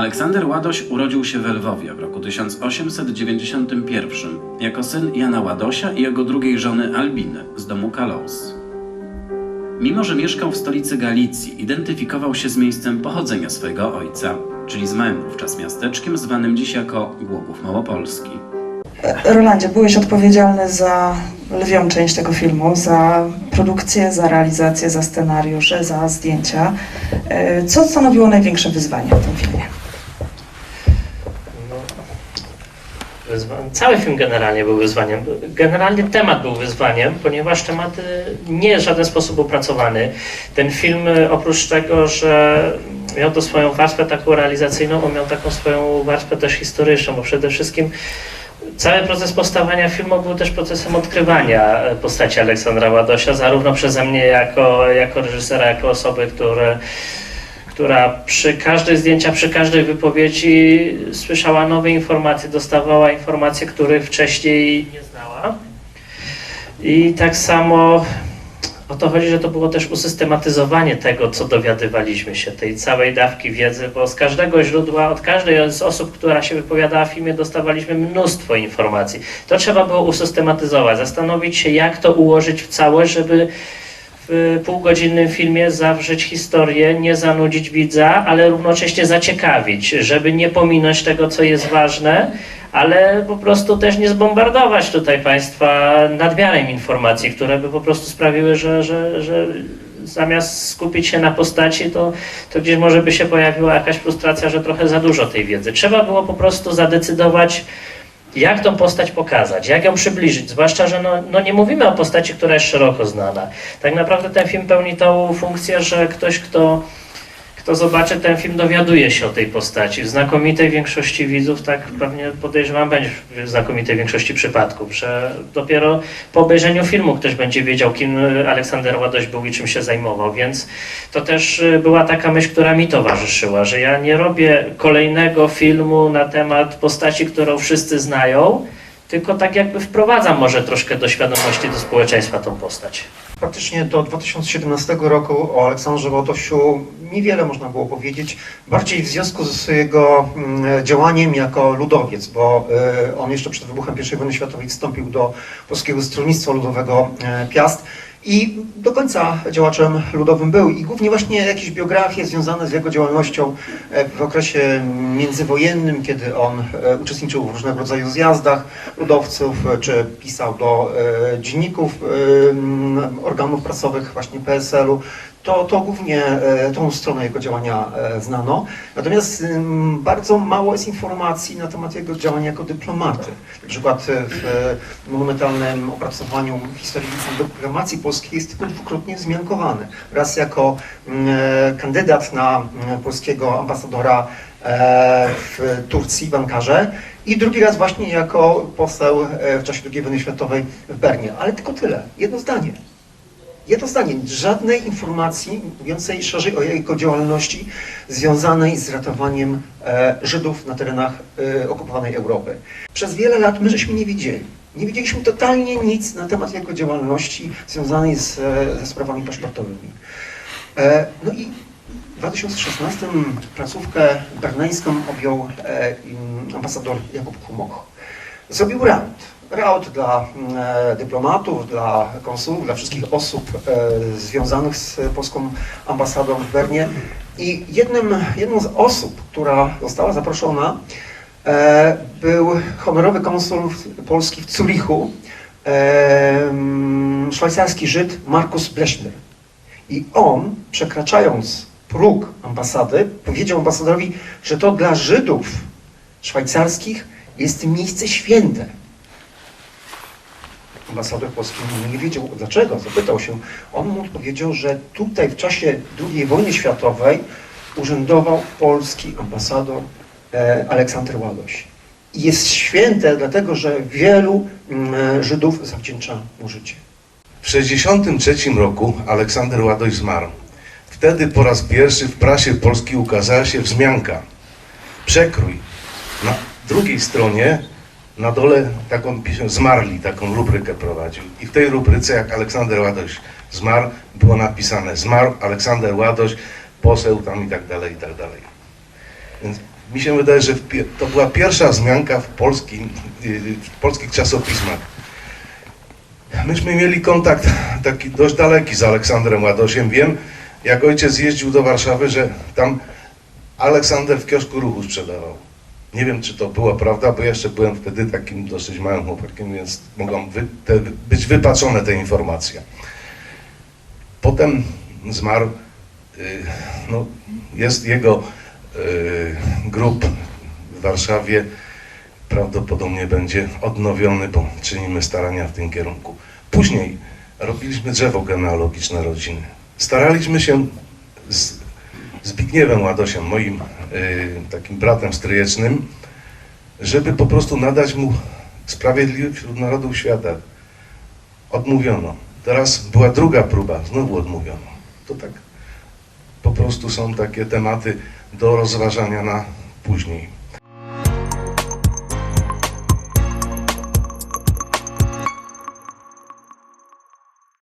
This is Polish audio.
Aleksander Ładoś urodził się w Lwowie w roku 1891 jako syn Jana Ładosia i jego drugiej żony Albiny z domu Kalous. Mimo, że mieszkał w stolicy Galicji, identyfikował się z miejscem pochodzenia swojego ojca, czyli z małym wówczas miasteczkiem zwanym dziś jako Głogów Małopolski. Rolandzie, byłeś odpowiedzialny za lwią część tego filmu, za produkcję, za realizację, za scenariusze, za zdjęcia. E, Co stanowiło największe wyzwanie w tym filmie? No, wyzwa- Cały film generalnie był wyzwaniem. Generalnie temat był wyzwaniem, ponieważ temat y, nie jest w żaden sposób opracowany. Ten film, y, oprócz tego, że miał to swoją warstwę taką realizacyjną, on miał taką swoją warstwę też historyczną, bo przede wszystkim cały proces powstawania filmu był też procesem odkrywania e, postaci Aleksandra Ładosia, zarówno przeze mnie jako, jako reżysera, jako osoby, które która przy każdych zdjęciach, przy każdej wypowiedzi słyszała nowe informacje, dostawała informacje, których wcześniej nie znała. I tak samo o to chodzi, że to było też usystematyzowanie tego, co dowiadywaliśmy się, tej całej dawki wiedzy, bo z każdego źródła, od każdej z osób, która się wypowiadała w filmie, dostawaliśmy mnóstwo informacji. To trzeba było usystematyzować, zastanowić się, jak to ułożyć w całość, żeby w półgodzinnym filmie zawrzeć historię, nie zanudzić widza, ale równocześnie zaciekawić, żeby nie pominąć tego, co jest ważne, ale po prostu też nie zbombardować tutaj Państwa nadmiarem informacji, które by po prostu sprawiły, że, że, że zamiast skupić się na postaci, to, to gdzieś może by się pojawiła jakaś frustracja, że trochę za dużo tej wiedzy. Trzeba było po prostu zadecydować, jak tą postać pokazać, jak ją przybliżyć, zwłaszcza, że no, no nie mówimy o postaci, która jest szeroko znana. Tak naprawdę ten film pełni tą funkcję, że ktoś, kto, kto zobaczy ten film, dowiaduje się o tej postaci. W znakomitej większości widzów, tak pewnie podejrzewam, będzie w znakomitej większości przypadków, że dopiero po obejrzeniu filmu ktoś będzie wiedział, kim Aleksander Ładoś był i czym się zajmował, więc to też y, była taka myśl, która mi towarzyszyła, że ja nie robię kolejnego filmu na temat postaci, którą wszyscy znają, tylko tak jakby wprowadzam może troszkę do świadomości do społeczeństwa tą postać. Praktycznie do 2017 roku o Aleksandrze Łotosiu niewiele można było powiedzieć, bardziej w związku ze jego mm, działaniem jako ludowiec, bo y, on jeszcze przed wybuchem I wojny światowej wstąpił do Polskiego Stronnictwa Ludowego e, Piast i do końca działaczem ludowym był i głównie właśnie jakieś biografie związane z jego działalnością e, w okresie międzywojennym, kiedy on e, uczestniczył w różnego rodzaju zjazdach ludowców, e, czy pisał do dzienników organów prasowych właśnie PSL-u, to, to głównie e, tą stronę jego działania e, znano. Natomiast bardzo mało jest informacji na temat jego działania jako dyplomaty. Na przykład e, w monumentalnym opracowaniu historii dyplomacji polskiej jest tylko dwukrotnie wzmiankowany. Raz jako kandydat na polskiego ambasadora w Turcji, w Ankarze i drugi raz właśnie jako poseł w czasie II wojny światowej w Bernie. Ale tylko tyle, jedno zdanie. Jedno zdanie, żadnej informacji mówiącej szerzej o jego działalności związanej z ratowaniem e, Żydów na terenach e, okupowanej Europy. Przez wiele lat my żeśmy nie wiedzieli. Nie wiedzieliśmy totalnie nic na temat jego działalności związanej z, e, ze sprawami paszportowymi. No i w 2016 placówkę berneńską objął ambasador Jakub Kumoch. Zrobił raut. Raut dla e, dyplomatów, dla konsułów, dla wszystkich osób e, związanych z polską ambasadą w Bernie. I jednym, jedną z osób, która została zaproszona, e, był honorowy konsul polski w Zurichu, mm, szwajcarski Żyd Markus Blechner. I on, przekraczając próg ambasady, powiedział ambasadorowi, że to dla Żydów szwajcarskich jest miejsce święte. Ambasador polski nie wiedział dlaczego, zapytał się. On mu odpowiedział, że tutaj w czasie II wojny światowej urzędował polski ambasador e, Aleksander Ładoś. Jest święte dlatego, że wielu mm, Żydów zawdzięcza mu życie. W 1963 roku Aleksander Ładoś zmarł. Wtedy po raz pierwszy w prasie polskiej ukazała się wzmianka, przekrój. Na drugiej stronie, na dole taką pisze, zmarli, taką rubrykę prowadził. I w tej rubryce, jak Aleksander Ładoś zmarł, było napisane zmarł Aleksander Ładoś, poseł tam i tak dalej, i tak dalej. Więc mi się wydaje, że to była pierwsza wzmianka w, polskim, y, w polskich czasopismach. Myśmy mieli kontakt taki dość daleki z Aleksandrem Ładosiem. Wiem, jak ojciec jeździł do Warszawy, że tam Aleksander w kiosku ruchu sprzedawał. Nie wiem, czy to była prawda, bo jeszcze byłem wtedy takim dosyć małym chłopakiem, więc mogą wy, te, być wypaczone te informacje. Potem zmarł, y, no, jest jego y, grób w Warszawie, prawdopodobnie będzie odnowiony, bo czynimy starania w tym kierunku. Później robiliśmy drzewo genealogiczne rodziny. Staraliśmy się z Zbigniewem Ładosiem, moim y, takim bratem stryjecznym, żeby po prostu nadać mu sprawiedliwy wśród narodów świata. Odmówiono. Teraz była druga próba, znowu odmówiono. To tak po prostu są takie tematy do rozważania na później.